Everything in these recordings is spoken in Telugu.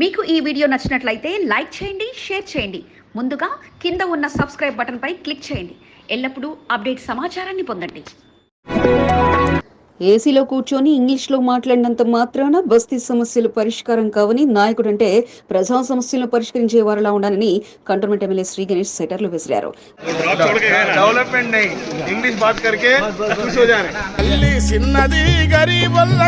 మీకు ఈ వీడియో నచ్చినట్లయితే లైక్ చేయండి షేర్ చేయండి. ముందుగా కింద ఉన్న సబ్స్క్రైబ్ బటన్పై క్లిక్ చేయండి. ఎల్లప్పుడూ అప్డేట్ సమాచారాన్ని పొందండి. ఏసీలో కూర్చొని ఇంగ్లీష్లో మాట్లాడినంత మాత్రాన బస్తీ సమస్యలు పరిష్కారం కావని నాయకుడంటే ప్రజా సమస్యలను పరిష్కరించే వారిలా ఉండాలని కంటోన్మెంట్ ఎమ్మెల్యే శ్రీ గణేష్ సెటర్లు విసిరారు. ఇంగ్లీష్ వల్ల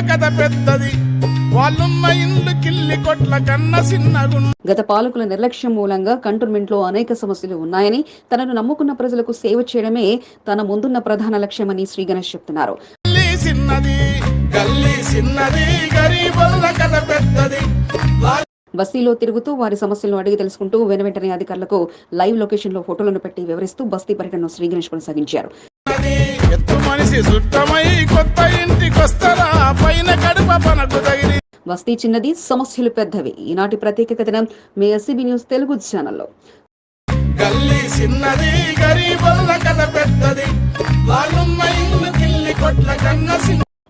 వాళ్ళున్న ఇల్లు కిల్లి కొట్ల కన్న చిన్నగున్న గత పాలకుల నిర్లక్ష్యం మూలంగా కంటోన్మెంట్లో అనేక సమస్యలు ఉన్నాయని తనను నమ్ముకున్న ప్రజలకు సేవ చేయడమే తన ముందున్న ప్రధాన లక్ష్యమని శ్రీ గణేష్ చెప్తున్నారు. తల్లి చిన్నది గల్లి చిన్నది గరీబొల్ల కథ పెద్దది. బస్తీలో తిరుగుతూ వారి సమస్యలను అడిగి తెలుసుకుంటూ వెనువెంటనే అధికారులకు లైవ్ లొకేషన్లో ఫోటోలను పెట్టి వివరిస్తూ బస్తీ పర్యటనను శ్రీ గణేష్ కొనసాగించారు. ఎత్తు మనిషి సుట్టమై కొత్త ఇంటికొస్తరా? పైన కడుప పనకు తగిలి వస్తీ చిన్నది సమస్యలు పెద్దవి. ఈనాటి ప్రత్యేక కథనం మీ ఎస్సీబీ న్యూస్ తెలుగు ఛానల్లో. చిన్నది కథ పెద్దది. వాళ్ళున్న ఇల్లు కిల్లి కొట్ల కన్న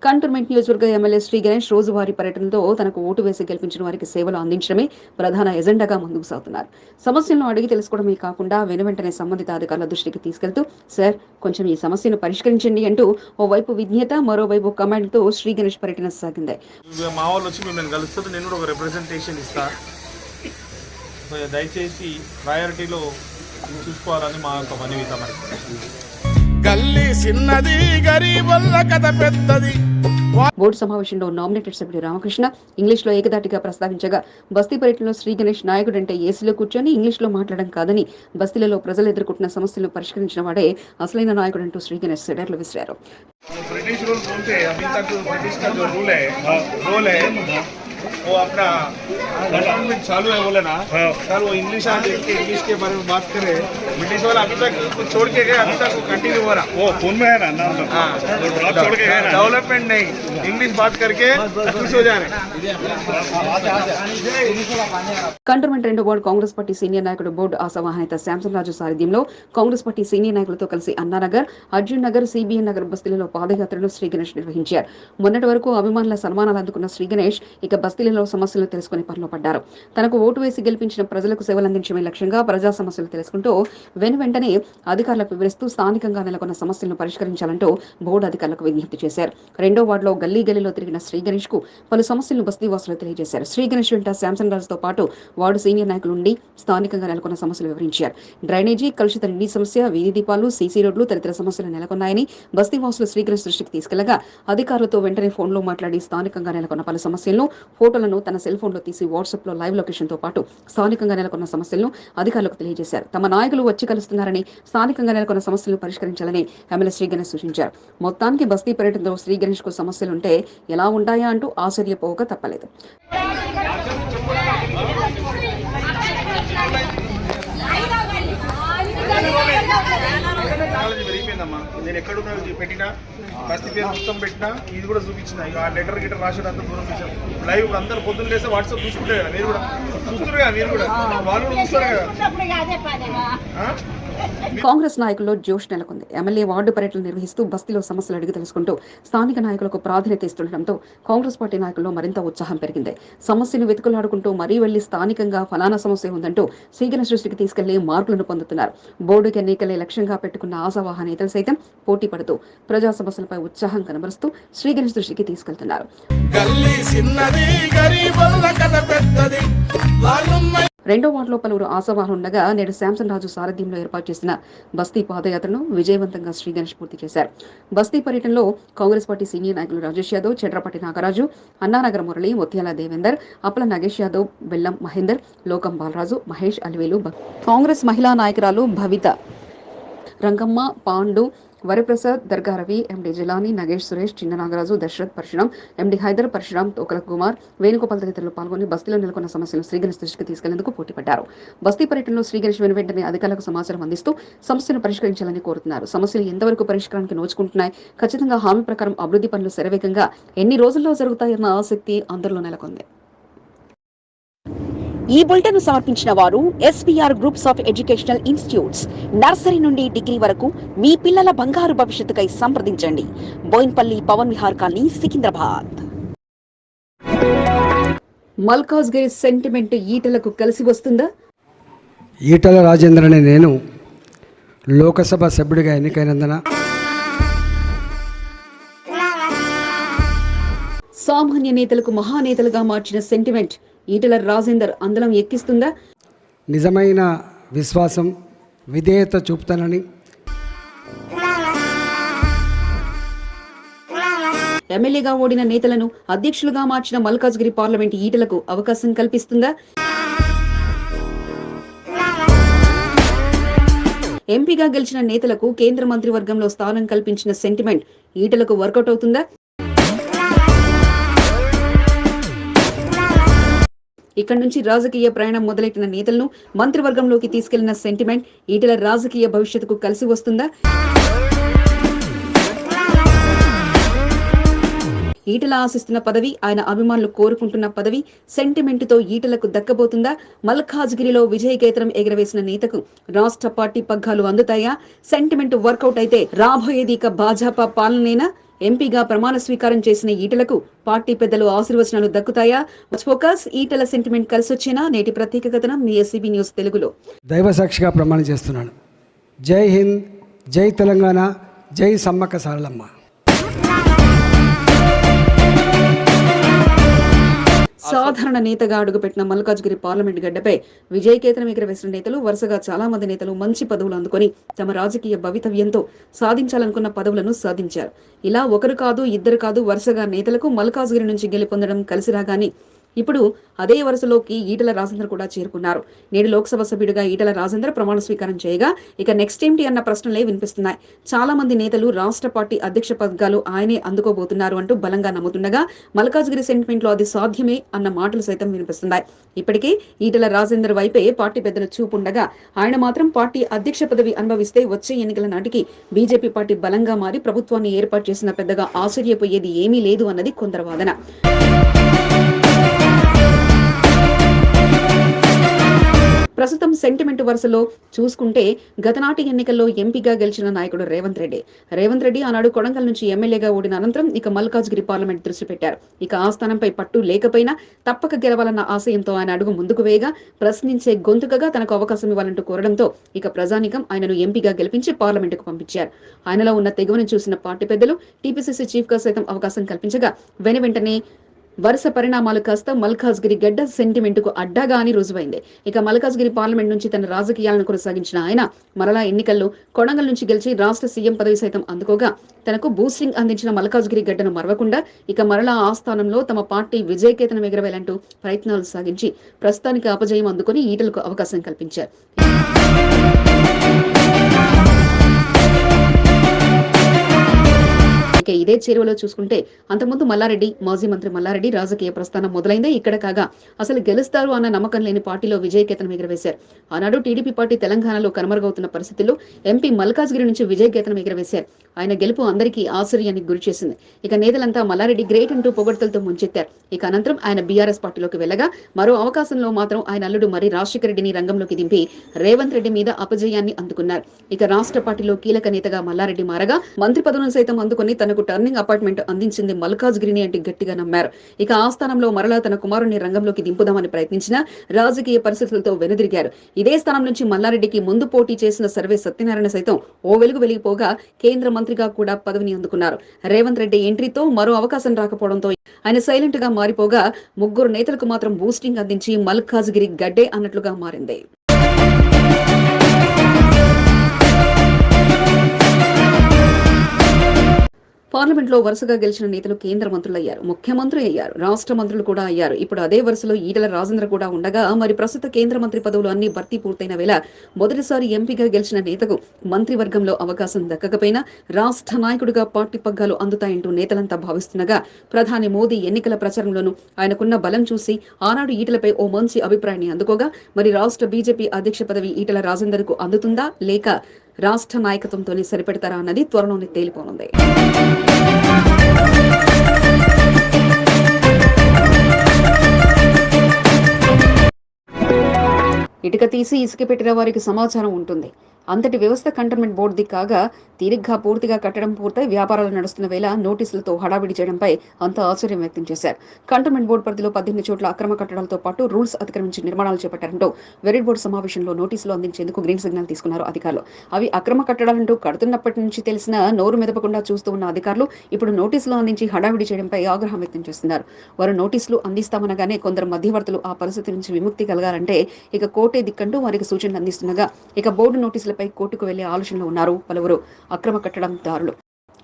కంటోన్మెంట్ నియోజకవర్గ ఎమ్మెల్యే శ్రీ గణేష్ రోజువారీ పర్యటనతో తనకు ఓటు వేసి గెలిపించిన వారికి సేవలు అందించడమే ప్రధాన ఎజెండాగా ముందుకు సాగుతున్నారు. సమస్యలను అడిగి తెలుసుకోవడమే కాకుండా వెనువెంటనే సంబంధిత అధికారుల దృష్టికి తీసుకెళ్తూ సార్ కొంచెం ఈ సమస్యను పరిష్కరించండి అంటూ ఓవైపు విజ్ఞత మరోవైపు కమాండ్తో శ్రీ గణేష్ పర్యటన సాగింది. మా వాళ్ళు వచ్చి మిమ్మల్ని కలుస్తుంది నేను కూడా ఒక రిప్రజెంటేషన్ ఇస్తా. దయచేసి ప్రయారిటీలో చూసుకోవాలని మా యొక్క మనవి గల్లి చిన్నది గరీబొల్ల కథ పెద్దది. బోర్డు సమావేశంలో నామినేటెడ్ సభ్యుడు రామకృష్ణ ఇంగ్లీష్లో ఏకదాటిగా ప్రస్తావించగా బస్తీ పర్యటనలో శ్రీ గణేష్ నాయకుడంటే ఏసీలో కూర్చొని ఇంగ్లీష్లో మాట్లాడడం కాదని బస్తీలలో ప్రజలు ఎదుర్కొంటున్న సమస్యలను పరిష్కరించిన వాడే అసలైన నాయకుడంటూ శ్రీ గణేష్ సెడర్లు విసిరారు. बोलते हैं अभी तक ब्रिटिश का जो रूल है रोल है वो अपना गवर्नमेंट चालू है बोले ना सर वो इंग्लिश आ के इंग्लिश के बारे में बात करे ब्रिटिश वाला अभी तक कुछ छोड़ के गए अभी तक वो कंटिन्यू हो रहा वो फोन में है ना नाम तो हाँ वो ड्रॉप छोड़ के गए ना डेवलपमेंट नहीं इंग्लिश बात करके खुश हो जा रहे हैं కంటోన్మెంట్ రెండో వార్డు కాంగ్రెస్ పార్టీ సీనియర్ నాయకుడు బోర్డు ఆశావాహనేత శాంసన్ రాజు సారథ్యంలో కాంగ్రెస్ పార్టీ సీనియర్ నాయకులతో కలిసి అన్నానగర్ అర్జున్ నగర్ సిబిఎన్ నగర్ బస్తీలలో పాదయాత్రను శ్రీ గణేష్ నిర్వహించారు మొన్నటి వరకు అభిమానుల సన్మానాలు అందుకున్న శ్రీ గణేష్ ఇక బస్తీలలో సమస్యలు తెలుసుకుని పనిలో పడ్డారు. తనకు ఓటు వేసి గెలిపించిన ప్రజలకు సేవలు అందించడమే లక్ష్యంగా ప్రజా సమస్యలు తెలుసుకుంటూ వెను వెంటనే అధికారులకు వివరిస్తూ స్థానికంగా నెలకొన్న సమస్యలను పరిష్కరించాలంటూ బోర్డు అధికారులకు విజ్ఞప్తి చేశారు. రెండో వార్డులో గల్లీ గల్లీలో తిరిగిన శ్రీ గణేష్కు పలు సమస్యలను బస్తీవాసులు తెలియజేశారు. శ్రీ గణేష్ వెంట శాంసన్ రాజుతో పాటు వార్డు సీనియర్ నాయకులు ఉండి స్థానికంగా నెలకొన్న సమస్యలు వివరించారు. డ్రైనేజీ కలుషిత నీటి సమస్య వీధి దీపాలు సీసీ రోడ్లు తదితర సమస్యలు నెలకొన్నాయని బస్తీవాసులు శ్రీగణేష్ దృష్టికి తీసుకెళ్ళగా అధికారులతో వెంటనే ఫోన్లో మాట్లాడి స్థానికంగా నెలకొన్న పలు సమస్యలను ఫోటోలను తన సెల్ ఫోన్లో తీసి వాట్సాప్లో లైవ్ లొకేషన్తో పాటు స్థానికంగా నెలకొన్న సమస్యలను అధికారులకు తెలియజేశారు. తమ నాయకులు వచ్చి కలుస్తున్నారని స్థానికంగా నెలకొన్న సమస్యలను పరిష్కరించాలని ఎమ్మెల్యే శ్రీ గణేష్ సూచించారు. మొత్తానికి బస్తీ పర్యటనలో శ్రీ గణేష్కు సమస్యలుంటే ఎలా ఉంటాయా అంటూ ఆశ్చర్యపోక తప్పలేదు. పెరిగిపోయిందమ్మా నేను ఎక్కడున్నా పెట్టినా బస్తీ పేరు మొత్తం పెట్టినా ఇది కూడా చూపించిన ఆ లెటర్ గిటర్ రాసి అంత దూరం చూసాం లైవ్ అందరు పొద్దున్న లేస్తే వాట్సాప్ చూసుకుంటే కదా మీరు కూడా. చూస్తున్నారు కదా మీరు కూడా. వాళ్ళు కూడా చూస్తారు కదా. ఆ? కాంగ్రెస్ నాయకుల్లో జోష్ నెలకొంది. ఎమ్మెల్యే వార్డు పర్యటన నిర్వహిస్తూ బస్తీలో సమస్యలు అడిగి తెలుసుకుంటూ స్థానిక నాయకులకు ప్రాధాన్యత ఇస్తుండటంతో కాంగ్రెస్ పార్టీ నాయకుల్లో మరింత ఉత్సాహం పెరిగింది. సమస్యను వెతుకులాడుకుంటూ మరీ వెళ్ళి స్థానికంగా ఫలానా సమస్య ఉందంటూ శ్రీగణ సృష్టికి తీసుకెళ్ళి మార్కులను పొందుతున్నారు. బోర్డుకి ఎన్నికలే లక్ష్యంగా పెట్టుకున్న ఆశావాహ నేతలు సైతం పోటీ పడుతూ ప్రజా సమస్యలపై ఉత్సాహం కనబరుస్తూ శ్రీగణేష్ దృష్టికి తీసుకెళ్తున్నారు. రెండో వార్డులో పలువురు ఆశావాహులు ఉండగా నేడు శాంసన్ రాజు సారథ్యంలో ఏర్పాటు చేసిన బస్తీ పాదయాత్రను విజయవంతంగా శ్రీ గణేష్ పూర్తి చేశారు. బస్తీ పర్యటనలో కాంగ్రెస్ పార్టీ సీనియర్ నాయకులు రాజేష్ యాదవ్ చెడ్రపాటి నాగరాజు అన్నానగర్ మురళి ముత్యాల దేవేందర్ అప్పల నాగేష్ యాదవ్ బెల్లం మహేందర్ లోకం బాలరాజు మహేష్ అలివేలు కాంగ్రెస్ మహిళా నాయకురాలు భవిత రంగమ్మ పాండు వరప్రసాద్ దర్గా రవి ఎండి జిలాని నగేష్ సురేష్ చిన్న నాగరాజు దశరథ్ పరశురాం ఎండి హైదర్ పరశురాం తోకల కుమార్ వేణుగోపాల్ తదితరులు పాల్గొని బస్తీలో నెలకొన్న సమస్యలను శ్రీగణేష్ దృష్టికి తీసుకెళ్ళేందుకు పోటీపడ్డారు. బస్తీ పర్యటనలో శ్రీగణేష్ వెను వెంటనే అధికారులకు సమాచారం అందిస్తూ సమస్యను పరిష్కరించాలని కోరుతున్నారు. సమస్యలు ఎంతవరకు పరిష్కారానికి నోచుకుంటున్నాయి? ఖచ్చితంగా హామీ ప్రకారం అభివృద్ధి పనులు శరవేగంగా ఎన్ని రోజుల్లో జరుగుతాయన్న ఆసక్తి అందరిలో నెలకొంది. ఈ బులెటిన్ సమర్పించిన వారు SPR groups of educational institutes. Nursery నుండి డిగ్రీ వరకు మీ పిల్లల బంగారు భవిష్యత్తుకై సంప్రదించండి. బోయిన్పల్లి పవన్ విహార్ కాలనీ సికింద్రాబాద్. మల్కాజ్గిరి సెంటిమెంట్ ఈటలకు కలిసి వస్తుందా? ఈటల రాజేంద్ర అనే నేను లోకసభ సభ్యుడిగా ఎన్నికైనందున. సామాన్య నేతలకు మహానేతలుగా మార్చిన సెంటిమెంట్ ఈటల రాజేందర్ అందలం ఎక్కిస్తుందా? నిజమైన విశ్వాసం విధేయత చూపుతానని. ఎమ్మెల్యేగా ఓడిన నేతలను అధ్యక్షులుగా మార్చిన మల్కాజ్గిరి పార్లమెంట్ ఈటలకు అవకాశం కల్పిస్తుందా? ఎంపీగా గెలిచిన నేతలకు కేంద్ర మంత్రివర్గంలో స్థానం కల్పించిన సెంటిమెంట్ ఈటలకు వర్కౌట్ అవుతుందా? ఇక్కడి నుంచి రాజకీయ ప్రయాణం మొదలెట్టిన నేతలను మంత్రివర్గంలోకి తీసుకెళ్ళిన సెంటిమెంట్ ఈటల రాజకీయ భవిష్యత్తుకు కలిసి వస్తుందా? ఈటల ఆశిస్తున్న పదవి ఆయన అభిమానులు కోరుకుంటున్న పదవి సెంటిమెంటుతో ఈటలకు దక్కబోతుందా? మల్కాజ్గిరిలో విజయకేతనం ఎగరవేసిన నేతకు రాష్ట్ర పార్టీ పగ్గాలు అందుతాయా? సెంటిమెంట్ వర్కౌట్ అయితే రాబోయేది ఇక భాజపా పాలనేనా ఎంపీగా ప్రమాణ స్వీకారం చేసిన ఈటలకు పార్టీ పెద్దలు ఆశీర్వచనాలు దక్కుతాయా? ఫోకస్ ఈటల సెంటిమెంట్ కలిసొచ్చేనా? నేటి ప్రత్యేక కథనం మీ ఎస్సీబీ న్యూస్ తెలుగులో. దైవ సాక్షిగా ప్రమాణం చేస్తున్నాను. జై హింద్ జై తెలంగాణ జై సమ్మక్క సారలమ్మ. సాధారణ నేతగా అడుగుపెట్టిన మల్కాజ్గిరి పార్లమెంట్ గడ్డపై విజయకేతనం ఎగరవేసిన నేతలు వరుసగా చాలా మంది నేతలు మంచి పదవులు అందుకొని తమ రాజకీయ భవితవ్యంతో సాధించాలనుకున్న పదవులను సాధించారు. ఇలా ఒకరు కాదు ఇద్దరు కాదు వరుసగా నేతలకు మల్కాజ్గిరి నుంచి గెలుపొందడం కలిసి రాగానే ఇప్పుడు అదే వరుసలోకి ఈటల రాజేందర్ కూడా చేరుకున్నారు. నేడు లోక్సభ సభ్యుడిగా ఈటల రాజేందర్ ప్రమాణ స్వీకారం చేయగా ఇక నెక్స్ట్ ఏంటి అన్న ప్రశ్నలే వినిపిస్తున్నాయి. చాలా మంది నేతలు రాష్ట్ర పార్టీ అధ్యక్ష పదగాలు ఆయనే అందుకోబోతున్నారు అంటూ బలంగా నమ్ముతుండగా మల్కాజ్గిరి సెంటిమెంట్లో అది సాధ్యమే అన్న మాటలు సైతం వినిపిస్తున్నాయి. ఇప్పటికే ఈటల రాజేందర్ వైపే పార్టీ పెద్దలు చూపుండగా ఆయన మాత్రం పార్టీ అధ్యక్ష పదవి అనుభవిస్తే వచ్చే ఎన్నికల నాటికి బీజేపీ పార్టీ బలంగా మారి ప్రభుత్వాన్ని ఏర్పాటు చేసిన పెద్దగా ఆశ్చర్యపోయేది ఏమీ లేదు అన్నది కొందరు వాదన. ప్రస్తుతం సెంటిమెంట్ వరుసలో చూసుకుంటే గతనాటి ఎన్నికల్లో ఎంపీగా గెలిచిన నాయకుడు రేవంత్ రెడ్డి. రేవంత్ రెడ్డి ఆనాడు కొడంగల్ నుంచి ఎమ్మెల్యేగా ఓడిన అనంతరం ఇక మల్కాజ్గిరి పార్లమెంట్ దృష్టి పెట్టారు. ఇక ఆ స్థానంపై పట్టు లేకపోయినా తప్పక గెలవాలన్న ఆశయంతో ఆయన అడుగు ముందుకు వేయగా ప్రశ్నించే గొంతుకగా తనకు అవకాశం ఇవ్వాలంటూ కోరడంతో ఇక ప్రజానికం ఆయనను ఎంపీగా గెలిపించి పార్లమెంటుకు పంపించారు. ఆయనలో ఉన్న తెగువను చూసిన పార్టీ పెద్దలు టీపీసీసీ చీఫ్గా సైతం అవకాశం కల్పించగా వెను వెంటనే వరుస పరిణామాలు కాస్త మల్కాజ్గిరి గడ్డ సెంటిమెంట్కు అడ్డాగా అని రుజువైంది. ఇక మల్కాజ్గిరి పార్లమెంట్ నుంచి తన రాజకీయాలను కొనసాగించిన ఆయన మరలా ఎన్నికల్లో కొడంగల్ నుంచి గెలిచి రాష్ట్ర సీఎం పదవి సైతం అందుకోగా తనకు బూస్టింగ్ అందించిన మల్కాజ్గిరి గడ్డను మరవకుండా ఇక మరలా ఆ స్థానంలో తమ పార్టీ విజయకేతనం ఎగరవేలంటూ ప్రయత్నాలు సాగించి ప్రస్తుతానికి అపజయం అందుకుని ఈటలకు అవకాశం కల్పించారు. ఇక ఇదే చేరువలో చూసుకుంటే అంతకుముందు మల్లారెడ్డి మాజీ మంత్రి మల్లారెడ్డి రాజకీయ ప్రస్థానం మొదలైందే ఇక్కడ కాగా అసలు గెలుస్తారు అన్న నమ్మకం లేని పార్టీలో విజయకేతనం ఎగురవేశారు. ఆనాడు టీడీపీ పార్టీ తెలంగాణలో కనుమరుగవుతున్న పరిస్థితుల్లో ఎంపీ మల్కాజ్గిరి నుంచి విజయకేతనం ఎగురవేశారు. ఆయన గెలుపు అందరికీ ఆశ్చర్యానికి గురి చేసింది ఇక నేతలంతా మల్లారెడ్డి గ్రేట్ అంటూ పొగడ్తలతో ముంచెత్తారు. ఇక అనంతరం ఆయన బీఆర్ఎస్ పార్టీలోకి వెళ్ళగా మరో అవకాశంలో మాత్రం ఆయన అల్లుడు మరి రాజశేఖర రెడ్డిని రంగంలోకి దింపి రేవంత్ రెడ్డి మీద అపజయాన్ని అందుకున్నారు. ఇక రాష్ట్ర పార్టీలో కీలక నేతగా మల్లారెడ్డి మారగా మంత్రి పదవులను సైతం అందుకుని తన తనకు టర్నింగ్ అపార్ట్మెంట్ అందించింది మల్కాజ్గిరిని అంటే గట్టిగా నమ్మారు. ఇక ఆ స్థానంలో మరలా తన కుమారుని రంగంలోకి దింపుదామని ప్రయత్నించిన రాజకీయ పరిస్థితులతో వెనుదిరిగారు. ఇదే స్థానం నుంచి మల్లారెడ్డికి ముందు పోటీ చేసిన సర్వే సత్యనారాయణ సైతం ఓ వెలుగు వెలిగిపోగా కేంద్ర మంత్రిగా కూడా పదవిని అందుకున్నారు. రేవంత్ రెడ్డి ఎంట్రీతో మరో అవకాశం రాకపోవడంతో ఆయన సైలెంట్గా మారిపోగా ముగ్గురు నేతలకు మాత్రం బూస్టింగ్ అందించి మల్కాజ్గిరి గడ్డే అన్నట్లుగా మారింది. పార్లమెంట్లో వరుసగా గెలిచిన నేతలు కేంద్ర మంత్రులు అయ్యారు ముఖ్యమంత్రి అయ్యారు రాష్ట్ర మంత్రులు కూడా అయ్యారు. ఇప్పుడు అదే వరుసలో ఈటల రాజేంద్ర కూడా ఉండగా మరి ప్రస్తుత కేంద్ర మంత్రి పదవులు అన్ని భర్తీ పూర్తయిన వేళ మొదటిసారి ఎంపీగా గెలిచిన నేతకు మంత్రివర్గంలో అవకాశం దక్కకపోయినా రాష్ట్ర నాయకుడిగా పార్టీ పగ్గాలు అందుతాయంటూ నేతలంతా భావిస్తుండగా ప్రధాని మోదీ ఎన్నికల ప్రచారంలోనూ ఆయనకున్న బలం చూసి ఆనాడు ఈటలపై ఓ మంచి అభిప్రాయాన్ని అందుకోగా మరి రాష్ట్ర బీజేపీ అధ్యక్ష పదవి ఈటల రాజేందర్కు అందుతుందా? లేక రాష్ట్ర నాయకత్వంతోనే సరిపెడతారా? అన్నది త్వరలోనే తేలిపోనుంది. ఇటుక తీసి ఇసుక పెట్టిన వారికి సమాచారం ఉంటుంది. అంతటి వ్యవస్థ కంటోన్మెంట్ బోర్డుది కాగా తీరిగ్గా పూర్తిగా కట్టడం పూర్తయి వ్యాపారాలు నడుస్తున్న వేళ నోటీసులతో హడావిడి చేయడంపై అంతా ఆశ్చర్యం వ్యక్తం చేశారు. కంటోన్మెంట్ బోర్డు పరిధిలో పద్దెనిమిది చోట్ల అక్రమ కట్టడాలతో పాటు రూల్స్ అతిక్రమించి నిర్మాణాలు చేపట్టారంటూ వెరిడ్ బోర్డు సమావేశంలో నోటీసులు అందించేందుకు గ్రీన్ సిగ్నల్ తీసుకున్నారు అధికారులు. అవి అక్రమ కట్టడాలంటూ కడుతున్నప్పటి నుంచి తెలిసిన నోరు మెదపకుండా చూస్తూ ఉన్న అధికారులు ఇప్పుడు నోటీసులు అందించి హడావిడి చేయడంపై ఆగ్రహం వ్యక్తం చేస్తున్నారు. వారు నోటీసులు అందిస్తామనగానే కొందరు మధ్యవర్తులు ఆ పరిస్థితి నుంచి విముక్తి కలగాలంటే ఇక కోర్టే దిక్కంటూ వారికి సూచనలు అందిస్తుండగా ఇక బోర్డు నోటీసులపై కోర్టుకు వెళ్ళే ఆలోచనలో ఉన్నారు పలువురు. అక్రమ కట్టడం దారులు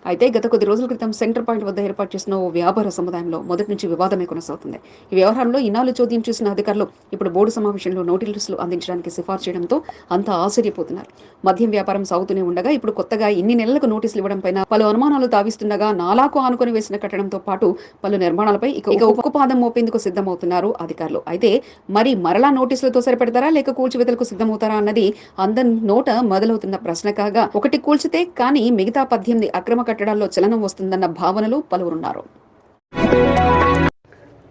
అయితే గత కొద్ది రోజుల క్రితం సెంటర్ పాయింట్ వద్ద ఏర్పాటు చేసిన ఓ వ్యాపార సముదాయంలో మొదటి నుంచి వివాదమే కొనసాగుతుంది ఈ వ్యవహారంలో ఇన్నాళ్ళు చోద్యం చూసిన అధికారులు ఇప్పుడు బోర్డు సమావేశంలో నోటీసులు అందించడానికి సిఫార్సు చేయడంతో అంతా ఆశ్చర్యపోతున్నారు. మద్యం వ్యాపారం సాగుతూనే ఉండగా ఇప్పుడు కొత్తగా ఇన్ని నెలలకు నోటీసులు ఇవ్వడం పైన పలు అనుమానాలు తావిస్తుండగా నాలాకు ఆనుకొని వేసిన కట్టడంతో పాటు పలు నిర్మాణాలపై ఇక ఉపపాదం మోపేందుకు సిద్ధమవుతున్నారు అధికారులు. అయితే మరి మరలా నోటీసులతో సరిపెడతారా లేక కూల్చివేతలకు సిద్ధమవుతారా అన్నది అందరి నోట మొదలవుతున్న ప్రశ్న కాగా ఒకటి కూల్చితే కానీ మిగతా పద్దెనిమిది అక్రమ కట్టడాల్లో చలనం వస్తుందన్న భావనలో పలువురున్నారు.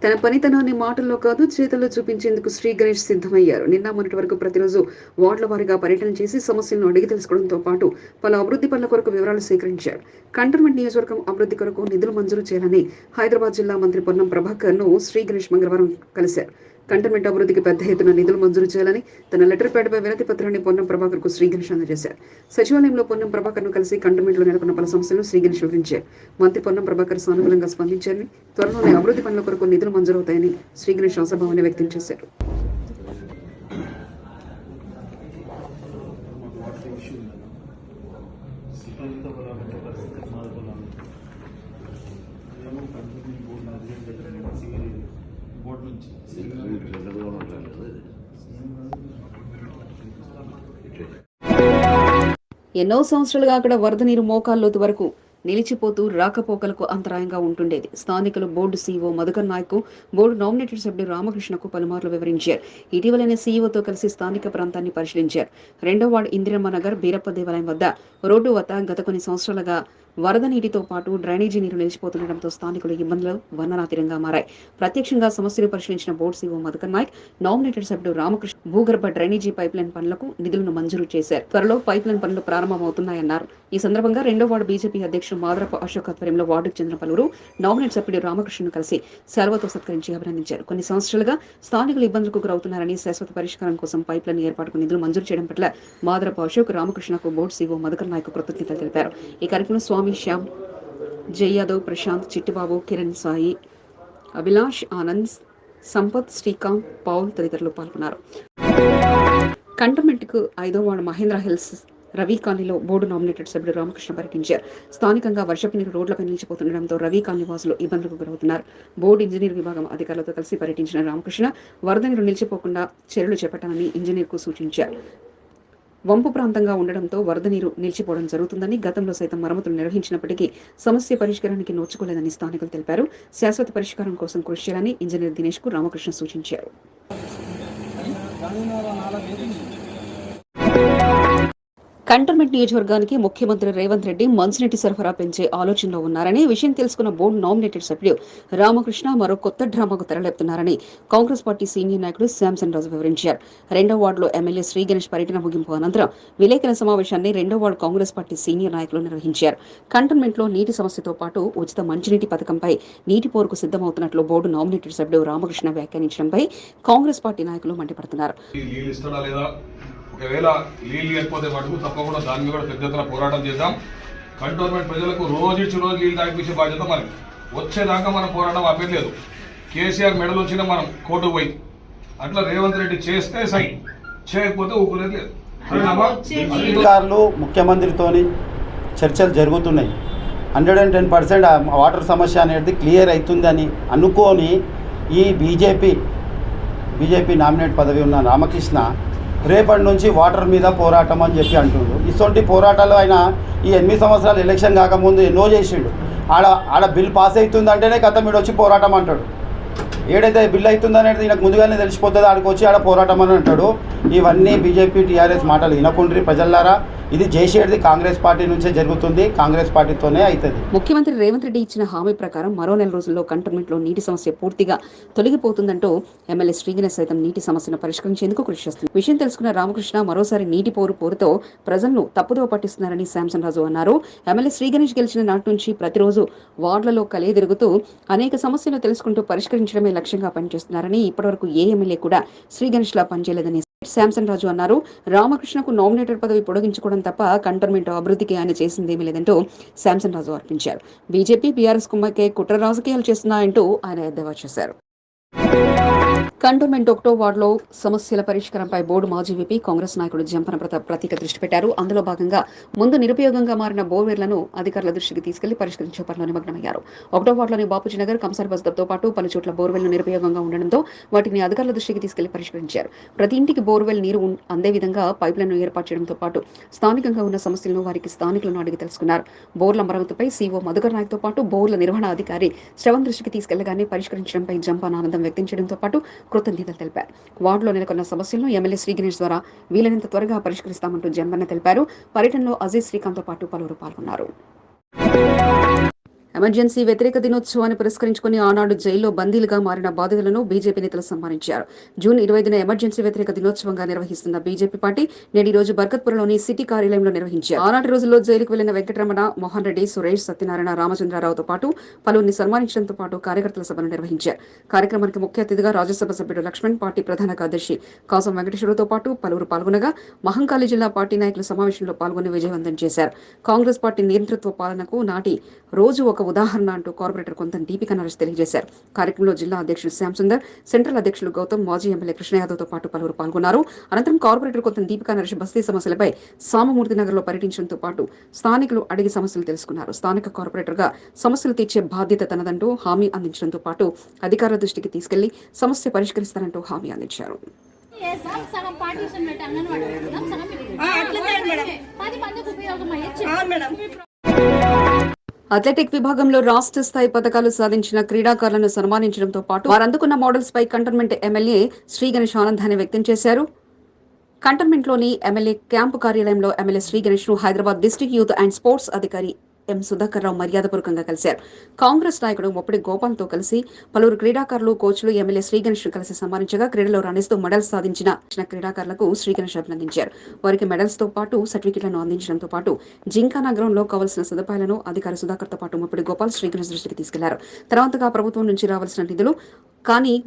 తన పనితనాన్ని మాటల్లో కాదు చేతల్లో చూపించేందుకు శ్రీ గణేష్ సిద్ధమయ్యారు. నిన్న మొన్నటి వరకు ప్రతిరోజు వార్డుల వారీగా పర్యటన చేసి సమస్యలను అడిగి తెలుసుకోవడంతో పాటు పలు అభివృద్ధి పనుల కొరకు వివరాలు సేకరించారు. కంటోన్మెంట్ నియోజకవర్గం అభివృద్ధి కొరకు నిధులు మంజూరు చేయాలని హైదరాబాద్ జిల్లా మంత్రి పొన్నం ప్రభాకర్ను శ్రీ గణేష్ మంగళవారం కలిశారు. కంటోన్మెంట్ అభివృద్ధికి పెద్ద ఎత్తున నిధులు మంజూరు చేయాలని తన లెటర్ ప్యాడ్పై వినతి పత్రాన్ని పొన్నం ప్రభాకర్కు శ్రీ గణేష్ అందజేశారు సచివాలయంలో పొన్నం ప్రభాకర్ను కలిసి కంటోన్మెంట్లో నెలకొన్న పలు సమస్యలను శ్రీ వివరించారు. మంత్రి పొన్నం ప్రభాకర్ సానుకూలంగా స్పందించారని త్వరలోనే అభివృద్ధి పనుల కొరకు నిధులు మంజూరవుతాయని శ్రీ ఆశాభావాన్ని వ్యక్తం చేశారు. ఎన్నో సంవత్సరాలుగా అక్కడ వరద నీరు మోకాల్లోతు వరకు నిలిచిపోతూ రాకపోకలకు అంతరాయంగా ఉంటుండేది. స్థానికులు board CO Madhukar Naik board nominated సభ్యుడు రామకృష్ణకు పలుమార్లు వివరించారు. ఇటీవలనే సీఈఓతో కలిసి స్థానిక ప్రాంతాన్ని పరిశీలించారు. రెండో వార్డు ఇందిరమ్మ నగర్ బీరప్ప దేవాలయం వద్ద రోడ్డు వద్ద గత కొన్ని సంవత్సరాలుగా వరద నీటితో పాటు డ్రైనేజీ నీరు నిలిచిపోతుండటంతో స్థానికులు ఇబ్బందులు వర్ణనాతీరంగా మారాయి. ప్రత్యక్షంగా సమస్యలు పరిశీలించిన board CO Madhukar Naik nominated సభ్యుడు రామకృష్ణ భూగర్భ డ్రైనేజీ పైప్ లైన్ పనులకు నిధులను మంజూరు చేశారు. త్వరలో పైప్ లైన్ పనులు ప్రారంభమవుతున్నాయన్నారు. ఈ సందర్భంగా రెండో వార్డు బీజేపీ అధ్యక్షుడు మాదరపు అశోక్ ఆధ్వర్యంలో వార్డుకు చెందిన పలువురు నామినేట్ సభ్యుడు రామకృష్ణను కలిసి సెలవుతో సత్కరించి అభినందించారు. కొన్ని సంవత్సరాలుగా స్థానికులు ఇబ్బందులకు గురవుతున్నారని శాశ్వత పరిష్కారం కోసం పైప్ లైన్ ఏర్పాటుకు నిధులు మంజూరు చేయడం పట్ల మాదరపు అశోక్ రామకృష్ణకు బోర్డు సీఓ మధుకర్ నాయక్ కృతజ్ఞతలు తెలిపారు. ఈ కార్యక్రమం స్వామి శ్యామ్ జయ యాదవ్ ప్రశాంత్ చిట్టిబాబు కిరణ్ సాయి అభిలాష్ ఆనంద్ సంపత్ శ్రీకాంత్ పౌల్ తదితరులు పాల్గొన్నారు. కంటోన్మెంట్కు ఐదో వాడు మహేంద్ర హిల్స్ రవి కాలనీలో బోర్డు నామినేటెడ్ సభ్యుడు రామకృష్ణ పర్యటించారు స్థానికంగా వర్షపు నీరు రోడ్లపై నిలిచిపోతుండటంతో రవి కాలనీ వాసులు ఇబ్బందులకు గురవుతున్నారు. బోర్డు ఇంజనీర్ విభాగం అధికారులతో కలిసి పర్యటించిన రామకృష్ణ వరద నీరు నిలిచిపోకుండా చర్యలు చేపట్టాలని ఇంజనీర్కు సూచించారు. వంపు ప్రాంతంగా ఉండడంతో వరద నీరు నిలిచిపోవడం జరుగుతుందని గతంలో సైతం మరమ్మతులు నిర్వహించినప్పటికీ సమస్య పరిష్కారానికి నోచుకోలేదని స్థానికులు తెలిపారు. శాశ్వత పరిష్కారం కోసం కృషి చేయాలని ఇంజనీర్ దినేష్కు రామకృష్ణ సూచించారు. కంటోన్మెంట్ నియోజకవర్గానికి ముఖ్యమంత్రి రేవంత్ రెడ్డి మంచినీటి సరఫరా పెంచే ఆలోచనలో ఉన్నారని విషయం తెలుసుకున్న బోర్డు నామినేటెడ్ సభ్యుడు రామకృష్ణ మరో కొత్త డ్రామాకు తెరలేపుతున్నారని కాంగ్రెస్ పార్టీ సీనియర్ నాయకుడు శాంసన్ రాజు వివరించారు. రెండో వార్డులో ఎమ్మెల్యే శ్రీ గణేష్ పర్యటన ముగింపు అనంతరం విలేకరుల సమావేశాన్ని రెండో వార్డు కాంగ్రెస్ పార్టీ సీనియర్ నాయకులు నిర్వహించారు. కంటోన్మెంట్లో నీటి సమస్యతో పాటు ఉచిత మంచినీటి పథకంపై నీటి పోరుకు సిద్ధమవుతున్నట్లు బోర్డు నామినేటెడ్ సభ్యుడు రామకృష్ణ వ్యాఖ్యానించడంపై కాంగ్రెస్ పార్టీ నాయకులు మండిపడుతున్నారు. ఒకవేళ నీళ్ళు లేకపోతే మటుకు తప్పకుండా దాని మీద కూడా పెద్ద ఎత్తున పోరాటం చేద్దాం. కంటోన్మెంట్ ప్రజలకు రోజు ఇచ్చి రోజు నీళ్ళు తాగిపించే బాధ్యత మనకి వచ్చేదాకా మనం పోరాటం ఆపేయలేదు కేసీఆర్ మెడల్ వచ్చినా మనం కోర్టు పోయి అట్లా రేవంత్ రెడ్డి చేస్తే సై చేయకపోతే ఊపులేదు లేదు అధికారులు ముఖ్యమంత్రితోని చర్చలు జరుగుతున్నాయి. Hundred and ten percent water సమస్య అనేది క్లియర్ అవుతుందని అనుకోని ఈ బీజేపీ బీజేపీ నామినేట్ పదవి ఉన్న రామకృష్ణ రేపటి నుంచి వాటర్ మీద పోరాటం అని చెప్పి అంటుండు ఇటువంటి పోరాటాలు ఆయన ఈ ఎనిమిది సంవత్సరాలు ఎలక్షన్ కాకముందు ఎన్నో చేసిండు. ఆడ ఆడ బిల్ పాస్ అవుతుందంటేనే కథ మీరు వచ్చి పోరాటం అంటాడు. ఏడైతే బిల్ అవుతుందనేది ఈయనకు ముందుగానే తెలిసిపోతుంది ఆడికి వచ్చి ఆడ పోరాటం అని అంటాడు. ఇవన్నీ బీజేపీ టీఆర్ఎస్ మాటలు వినకుండ్రి ప్రజల్లారా. ఇది చేసేది కాంగ్రెస్ పార్టీ నుంచే జరుగుతుంది. కాంగ్రెస్ పార్టీతోనే అవుతుంది ముఖ్యమంత్రి రేవంత్ రెడ్డి ఇచ్చిన హామీ ప్రకారం మరో నెల రోజుల్లో కంటోన్మెంట్లో నీటి సమస్య పూర్తిగా తొలగిపోతుందంటూ ఎమ్మెల్యే శ్రీగణేష్ సైతం నీటి సమస్యను పరిష్కరించేందుకు కృషి చేస్తుంది విషయం తెలుసుకున్న రామకృష్ణ మరోసారి నీటి పోరు పోరుతో ప్రజలను తప్పుదో పట్టిస్తున్నారని శాంసన్ రాజు అన్నారు. ఎమ్మెల్యే శ్రీగణేష్ గెలిచిన నాటి నుంచి ప్రతిరోజు వార్డులలో కలియదిరుగుతూ అనేక సమస్యలు తెలుసుకుంటూ పరిష్కరించడమే లక్ష్యంగా పనిచేస్తున్నారని ఇప్పటివరకు ఏ ఎమ్మెల్యే కూడా శ్రీగణేష్ లా పనిచేయలేదని శాంసన్ రాజు అన్నారు. రామకృష్ణకు నామినేటెడ్ పదవి పొడిగించుకోవడం తప్ప కంటర్మెంట్ అభివృద్ధికి ఆయన చేసింది ఏమీ లేదంటూ శాంసన్ రాజు అర్పించారు బీజేపీ బీఆర్ఎస్ కుమ్మకే కుట్ర రాజకీయాలు చేస్తున్నాయంటూ ఆయన ఎద్దేవా చేశారు. కంటోన్మెంట్ ఒకటో వార్డులో సమస్యల పరిష్కారంపై బోర్డు మాజీ విపి కాంగ్రెస్ నాయకుడు జంపన ప్రతాప్ ప్రత్యేక దృష్టి పెట్టారు. అందులో భాగంగా ముందు నిరుపయోగంగా మారిన బోర్వేర్లను అధికారుల దృష్టికి తీసుకెళ్ళి పరిష్కరించే పనిలో నిమగ్నమయ్యారు. ఒకటో వార్డులోని బాపూజీ నగర్ కంసార్ బస్తర్తో పాటు పలు చోట్ల బోర్వెల్లు నిరుపయోగంగా ఉండడంతో వాటిని అధికారుల దృష్టికి తీసుకెళ్ళి పరిష్కరించారు. ప్రతి ఇంటికి బోర్వెల్ నీరు అందే విధంగా పైపులను ఏర్పాటు చేయడంతో పాటు స్థానికంగా ఉన్న సమస్యలను వారికి స్థానికులను అడిగి తెలుసుకున్నారు. బోర్ల మరమ్మతుపై సీఓ మధుకర్ నాయక్తో పాటు బోర్ల నిర్వహణ అధికారి శ్రవణ్ దృష్టికి తీసుకెళ్ళగానే పరిష్కరించడంపై జంపాన్ ఆనందం వ్యక్తం చేయడంతో పాటు కృతజ్ఞతలు తెలిపారు. వార్డులో నెలకొన్న సమస్యలను ఎమ్మెల్యే శ్రీ గణేష్ ద్వారా వీలైనంత త్వరగా పరిష్కరిస్తామంటూ జంబన్న తెలిపారు. పర్యటనలో అజయ్ శ్రీకాంత్తో పాటు పలువురు పాల్గొన్నారు. ఎమర్జెన్సీ వ్యతిరేక దినోత్సవాన్ని పురస్కరించుకుని ఆనాడు జైల్లో బందీలుగా మారిన బాధితులను బీజేపీ నేతలు సన్మానించారు. జూన్ ఇరవై ఐదున ఎమర్జెన్సీ వ్యతిరేక దినోత్సవంగా నిర్వహిస్తున్న బీజేపీ పార్టీ నేడు ఈ రోజు బర్కత్పురలోని సిటీ కార్యాలయంలో నిర్వహించారు. ఆనాటి రోజుల్లో జైలుకు వెళ్ళిన వెంకటరమణ మోహన్ రెడ్డి సురేష్ సత్యనారాయణ రామచంద్రరావుతో పాటు పలువురిని సన్మానించడంతో పాటు కార్యకర్తల సభను నిర్వహించారు. కార్యక్రమానికి ముఖ్య అతిథిగా రాజ్యసభ సభ్యుడు లక్ష్మణ్ పార్టీ ప్రధాన కార్యదర్శి కాసం వెంకటేశ్వరతో పాటు పలువురు పాల్గొనగా మహంకాళి జిల్లా పార్టీ నాయకుల సమావేశంలో పాల్గొని విజయవంతం చేశారు. కాంగ్రెస్ పార్టీ నియంతృత్వ పాలనకు నాటి రోజు ఒక ఉదాహరణ అంటూ కార్పొరేటర్ కొంత దీపిక నరేష్ తెలియజేశారు. కార్యక్రమంలో జిల్లా అధ్యక్షుడు శ్యామ్ సుందర్ సెంట్రల్ అధ్యక్షులు గౌతమ్ మాజీ ఎమ్మెల్యే కృష్ణ యాదవ్తో పాటు పలువురు పాల్గొన్నారు. అనంతరం కార్పొరేటర్ కొంత దీపిక నరేష్ బస్తీ సమస్యలపై సామమూర్తి నగర్లో పర్యటించడంతో పాటు స్థానికులు అడిగి సమస్యలు తెలుసుకున్నారు. స్థానిక కార్పొరేటర్గా సమస్యలు తీర్చే బాధ్యత తనదంటూ హామీ అందించడంతో పాటు అధికారుల దృష్టికి తీసుకెళ్ళి సమస్య పరిష్కరిస్తారంటూ హామీ అందించారు. చేస్తాం సగం పార్టీషన్ పెట్టి అంగన్వాడీ పెట్టుకుందాం సగం ఇది. పది మందికి ఉపయోగం అయ్యే అథ్లెటిక్ విభాగంలో రాష్ట్ర స్థాయి పథకాలు సాధించిన క్రీడాకారులను సన్మానించడంతో పాటు వారు అందుకున్న మోడల్స్ పై కంటోన్మెంట్ ఎమ్మెల్యే శ్రీ గణేష్ ఆనందాన్ని వ్యక్తం చేశారు. కంటోన్మెంట్లోని ఎమ్మెల్యే క్యాంపు కార్యాలయంలో MLA Shri గణేష్ను Hyderabad district youth and sports అధికారి ఎం సుధాకర్ రావు మర్యాదపూర్వకంగా కలిశారు. కాంగ్రెస్ నాయకుడు ముప్పటి గోపాల్తో కలిసి పలువురు క్రీడాకారులు కోచ్లు ఎమ్మెల్యే శ్రీగణేష్ కలిసి సన్మానించగా క్రీడలో రాణిస్తూ మెడల్స్ సాధించిన చిన్న క్రీడాకారులకు శ్రీగణేష్ అభినందించారు. వారికి మెడల్స్తో పాటు సర్టిఫికెట్లను అందించడంతో పాటు జింకా నగరంలో కావలసిన సదుపాయాలను అధికారి సుధాకర్తో పాటు ముప్పటి గోపాల్ శ్రీగణేష్ దృష్టికి తీసుకెళ్ళారు. తర్వాతగా ప్రభుత్వం నుంచి రావాల్సిన నిధులు కానీ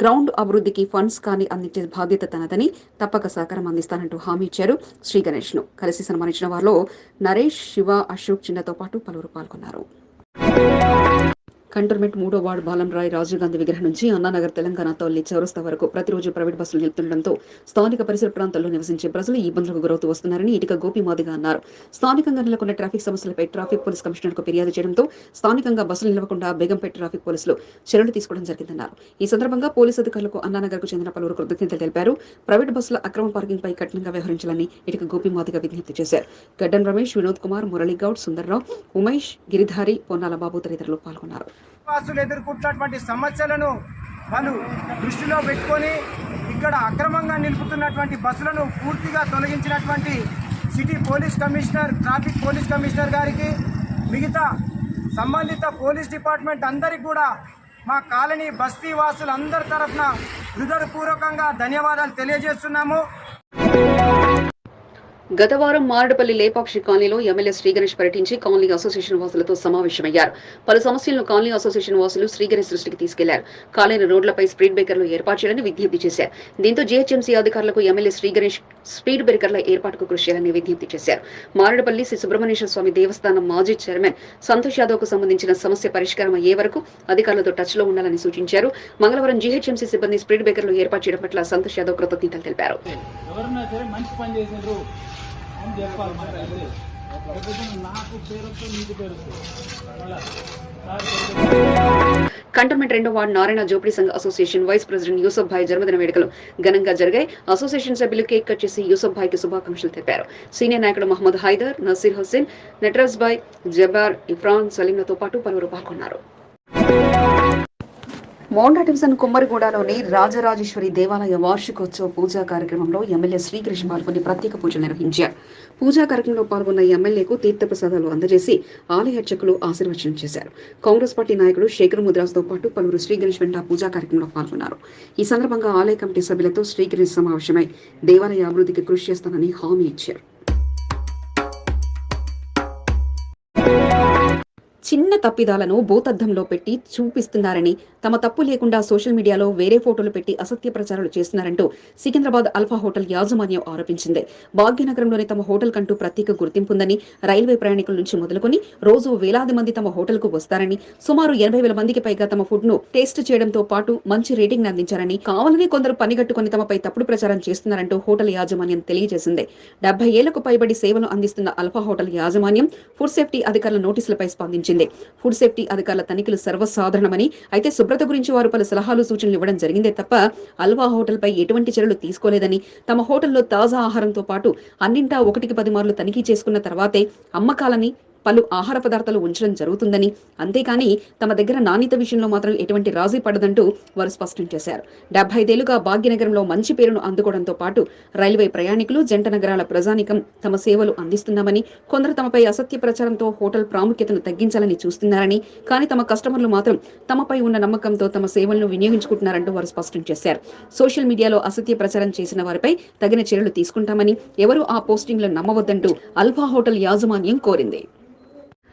గ్రౌండ్ అభివృద్ధికి ఫండ్స్ కానీ అందించే బాధ్యత తనదని తప్పక సహకారం అందిస్తానంటూ హామీ ఇచ్చారు శ్రీ గణేష్ను కలిసి సన్మానించిన వారిలో నరేష్ శివ అశోక్ చిన్నతో పాటు పలువురు పాల్గొన్నారు. కంటోన్మెంట్ మూడో వార్డు బాలంరాయ్ రాజీవ్ గాంధీ విగ్రహం నుంచి అన్నానగర్ తెలంగాణ తల్లి చౌరస్తా వరకు ప్రతిరోజు ప్రైవేట్ బస్సులు నిలుపుతుండటంతో స్థానిక పరిసర ప్రాంతాల్లో నివసించే ప్రజలు ఇబ్బందులకు గురవుతూ వస్తున్నారని ఇటుక గోపిమాదిగా అన్నారు. స్థానికంగా నెలకొన్న ట్రాఫిక్ సమస్యలపై ట్రాఫిక్ పోలీస్ కమిషనర్కు ఫిర్యాదు చేయడంతో స్థానికంగా బస్సులు నిలవకుండా బేగంపేట ట్రాఫిక్ పోలీసులు చర్యలు తీసుకోవడం జరిగిందన్నారు. ఈ సందర్భంగా పోలీసు అధికారులకు అన్నానగర్కు చెందిన పలువురు కృతజ్ఞతలు తెలిపారు. ప్రైవేట్ బస్సుల అక్రమ పార్కింగ్ పై కఠినంగా వ్యవహరించాలని ఇటుక గోపిమాదిగా విజ్ఞప్తి చేశారు. గడ్డన్ రమేష్ వినోద్ కుమార్ మురళీగౌడ్ సుందర్రావు ఉమేష్ గిరిధారి పొన్నాల బాబు తదితరులు పాల్గొన్నారు. వాసులు ఎదుర్కొంటున్నటువంటి సమస్యలను వాళ్ళు దృష్టిలో పెట్టుకొని ఇక్కడ అక్రమంగా నిలుపుతున్నటువంటి బస్సులను పూర్తిగా తొలగించినటువంటి city police commissioner traffic police commissioner గారికి మిగతా సంబంధిత పోలీస్ డిపార్ట్మెంట్ అందరికి కూడా మా కాలనీ బస్తీ వాసులందరి తరఫున హృదయపూర్వకంగా ధన్యవాదాలు తెలియజేస్తున్నాము. గత వారం మారడపల్లి లేపాక్షి కాలనీలో ఎమ్మెల్యే శ్రీ గణేష్ పర్యటించి కాలనీ అసోసియేషన్ వాసులతో సమావేశమయ్యారు. పలు సమస్యలను కాలనీ అసోసియేషన్ వాసులు శ్రీగణేష్ దృష్టికి తీసుకెళ్ళారు. కాలనీ రోడ్లపై స్పీడ్ బ్రేకర్లు ఏర్పాటు చేయాలని విజ్ఞప్తి చేశారు. దీంతో జీహెచ్ఎంసీ అధికారులకు ఎమ్మెల్యే శ్రీ గణేష్ స్పీడ్ బ్రేకర్ల ఏర్పాటుకు కృషి చేయాలని విజ్ఞప్తి చేశారు. మారడపల్లి శ్రీ సుబ్రహ్మణ్యేశ్వర స్వామి దేవస్థానం మాజీ చైర్మన్ సంతోష్ యాదవ్కు సంబంధించిన సమస్య పరిష్కారం అయ్యే వరకు అధికారులతో టచ్లో ఉండాలని సూచించారు. మంగళవారం జీహెచ్ఎంసీ సిబ్బంది స్పీడ్ బ్రేకర్లు ఏర్పాటు చేయడం పట్ల సంతోష్ యాదవ్ కృతజ్ఞతలు తెలిపారు. అని చెప్పాలి మరి నాకు పేరు వస్తుంది నీకు పేరు వస్తుంది కంటోన్మెంట్ రెండో వార్డు నారాయణ జోపిడి సంఘ association vice president Yusuf Bhai జన్మదిన వేడుకలు ఘనంగా జరిగాయి. అసోసియేషన్ సభ్యులు కేక్ కట్ చేసి యూసఫ్ భాయ్కి శుభాకాంక్షలు తెలిపారు. సీనియర్ నాయకుడు మహమ్మద్ హైదర్ నసీర్ హుస్సేన్ నటరాజ్ భాయ్ జబార్ ఇఫ్రాన్ సలీంలతో పాటు పలువురు పాల్గొన్నారు. మోండా డివిజన్ కుమ్మరిగూడలోని రాజరాజేశ్వరి దేవాలయ వార్షికోత్సవ పూజా కార్యక్రమంలో ఎమ్మెల్యే శ్రీకృష్ణ పాల్గొని ప్రత్యేక పూజలు నిర్వహించారు. పూజా కార్యక్రమంలో పాల్గొన్న ఎమ్మెల్యేకు తీర్థప్రసాదాలు అందజేసి ఆలయ అర్చకులు ఆశీర్వచనం చేశారు. కాంగ్రెస్ పార్టీ నాయకుడు శేఖర్ ముద్రాస్తో పాటు పలువురు శ్రీగణేష్ వెంట పూజా కార్యక్రమంలో పాల్గొన్నారు. ఈ సందర్భంగా ఆలయ కమిటీ సభ్యులతో శ్రీగణేష్ సమావేశమై దేవాలయ అభివృద్ధికి కృషి చేస్తానని హామీ ఇచ్చారు. చిన్న తప్పిదాలను భూతద్దంలో పెట్టి చూపిస్తున్నారని తమ తప్పు లేకుండా సోషల్ మీడియాలో వేరే ఫోటోలు పెట్టి అసత్య ప్రచారాలు చేస్తున్నారంటూ సికింద్రాబాద్ అల్ఫా హోటల్ యాజమాన్యం ఆరోపించింది. భాగ్యనగరంలోని తమ హోటల్ కంటూ ప్రత్యేక గుర్తింపుందని రైల్వే ప్రయాణికుల నుంచి మొదలుకొని రోజు వేలాది మంది తమ హోటల్కు వస్తారని సుమారు ఎనభై వేల మందికి పైగా తమ ఫుడ్ను టేస్ట్ చేయడంతో పాటు మంచి రేటింగ్ అందించారని కావాలని కొందరు పనిగట్టుకుని తమపై తప్పుడు ప్రచారం చేస్తున్నారంటూ హోటల్ యాజమాన్యం తెలియజేసింది. డెబ్బై ఏళ్ళకు పైబడి సేవలు అందిస్తున్న అల్ఫా హోటల్ యాజమాన్యం ఫుడ్ సేఫ్టీ అధికారుల నోటీసులపై స్పందించింది. ఫుడ్ సేఫ్టీ అధికారుల తనిఖీలు సర్వసాధారణమని అయితే శుభ్రత గురించి వారు పలు సలహాలు సూచనలు ఇవ్వడం జరిగిందే తప్ప అల్వా హోటల్ పై ఎటువంటి చర్యలు తీసుకోలేదని తమ హోటల్లో తాజా ఆహారంతో పాటు అన్నింటా ఒకటికి పది మార్లు తనిఖీ చేసుకున్న తర్వాతే అమ్మకాలని పలు ఆహార పదార్థాలు ఉంచడం జరుగుతుందని. అంతేకాని తమ దగ్గర నాణ్యత విషయంలో మాత్రం ఎటువంటి రాజీ పడదంటూ వారు స్పష్టం చేశారు. డెబ్బై ఐదేళ్ళుగా భాగ్యనగరంలో మంచి పేరును అందుకోవడంతో పాటు రైల్వే ప్రయాణికులు జంట నగరాల ప్రజానికం తమ సేవలు అందిస్తున్నామని కొందరు తమపై అసత్య ప్రచారంతో హోటల్ ప్రాముఖ్యతను తగ్గించాలని చూస్తున్నారని కానీ తమ కస్టమర్లు మాత్రం తమపై ఉన్న నమ్మకంతో తమ సేవలను వినియోగించుకుంటున్నారంటూ వారు స్పష్టం చేశారు. సోషల్ మీడియాలో అసత్య ప్రచారం చేసిన వారిపై తగిన చర్యలు తీసుకుంటామని ఎవరూ ఆ పోస్టింగ్లను నమ్మవద్దంటూ అల్ఫా హోటల్ యాజమాన్యం కోరింది.